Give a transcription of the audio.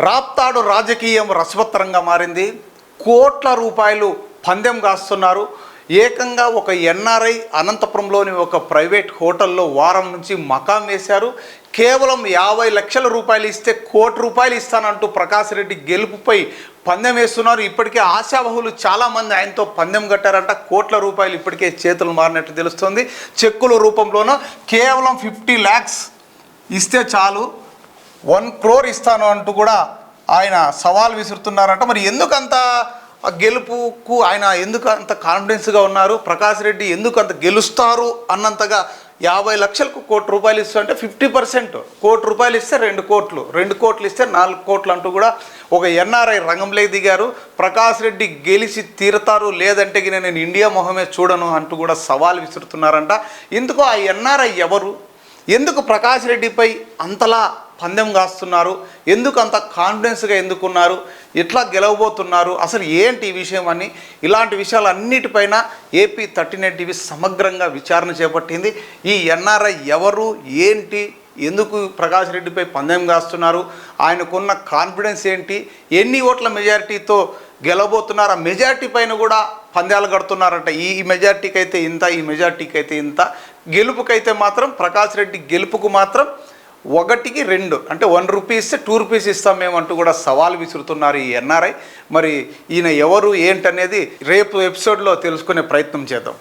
రాప్తాడు రాజకీయం రసవత్తరంగా మారింది. కోట్ల రూపాయలు పందెం కాస్తున్నారు. ఏకంగా ఒక ఎన్ఆర్ఐ అనంతపురంలోని ఒక ప్రైవేట్ హోటల్లో వారం నుంచి మకాం వేశారు. కేవలం యాభై లక్షల రూపాయలు ఇస్తే కోటి రూపాయలు ఇస్తానంటూ ప్రకాష్ రెడ్డి గెలుపుపై పందెం వేస్తున్నారు. ఇప్పటికే ఆశాబహులు చాలామంది ఆయనతో పందెం కట్టారంట. కోట్ల రూపాయలు ఇప్పటికే చేతులు మారినట్టు తెలుస్తుంది. చెక్కుల రూపంలోనూ కేవలం ఫిఫ్టీ ల్యాక్స్ ఇస్తే చాలు. వన్ క్రోర్ ఇస్తాను అంటూ కూడా ఆయన సవాల్ విసురుతున్నారంట. మరి ఎందుకు అంత గెలుపుకు ఆయన ఎందుకు అంత కాన్ఫిడెన్స్గా ఉన్నారు? ప్రకాష్ రెడ్డి ఎందుకు అంత గెలుస్తారు అన్నంతగా యాభై లక్షలకు కోటి రూపాయలు ఇస్తా అంటే ఫిఫ్టీ పర్సెంట్ కోటి రూపాయలు ఇస్తే రెండు కోట్లు రెండు కోట్లు ఇస్తే నాలుగు కోట్లు అంటూ కూడా ఒక ఎన్ఆర్ఐ రంగంలోకి దిగారు. ప్రకాష్ రెడ్డి గెలిచి తీరతారు లేదంటే గిన నేను ఇండియా మొహమే చూడను అంటూ కూడా సవాల్ విసురుతున్నారంట. ఎందుకు ఆ ఎన్ఆర్ఐ ఎవరు? ఎందుకు ప్రకాష్ రెడ్డిపై అంతలా పందెం కాస్తున్నారు. ఎందుకు అంత కాన్ఫిడెన్స్గా ఎందుకున్నారు? ఎట్లా గెలవబోతున్నారు? అసలు ఏంటి ఈ విషయం అని ఇలాంటి విషయాలన్నిటిపైన ఏపీ థర్టీ నైన్ టీవీ సమగ్రంగా విచారణ చేపట్టింది. ఈ ఎన్ఆర్ఐ ఎవరు? ఏంటి? ఎందుకు ప్రకాష్ రెడ్డిపై పందెం కాస్తున్నారు? ఆయనకున్న కాన్ఫిడెన్స్ ఏంటి? ఎన్ని ఓట్ల మెజారిటీతో గెలవబోతున్నారు? ఆ మెజారిటీ పైన కూడా పందాలు కడుతున్నారంట. ఈ మెజార్టీకి మెజారిటీకి అయితే ఇంత ఈ మెజారిటీకి అయితే ఇంత. గెలుపుకైతే మాత్రం ప్రకాష్ రెడ్డి గెలుపుకు మాత్రం ఒకటికి రెండు అంటే వన్ రూపీస్ టూ రూపీస్ ఇస్తాం మేము అంటూ కూడా సవాల్ విసురుతున్నారు ఈ ఎన్ఆర్ఐ. మరి ఈయన ఎవరు ఏంటనేది రేపు ఎపిసోడ్లో తెలుసుకునే ప్రయత్నం చేద్దాం.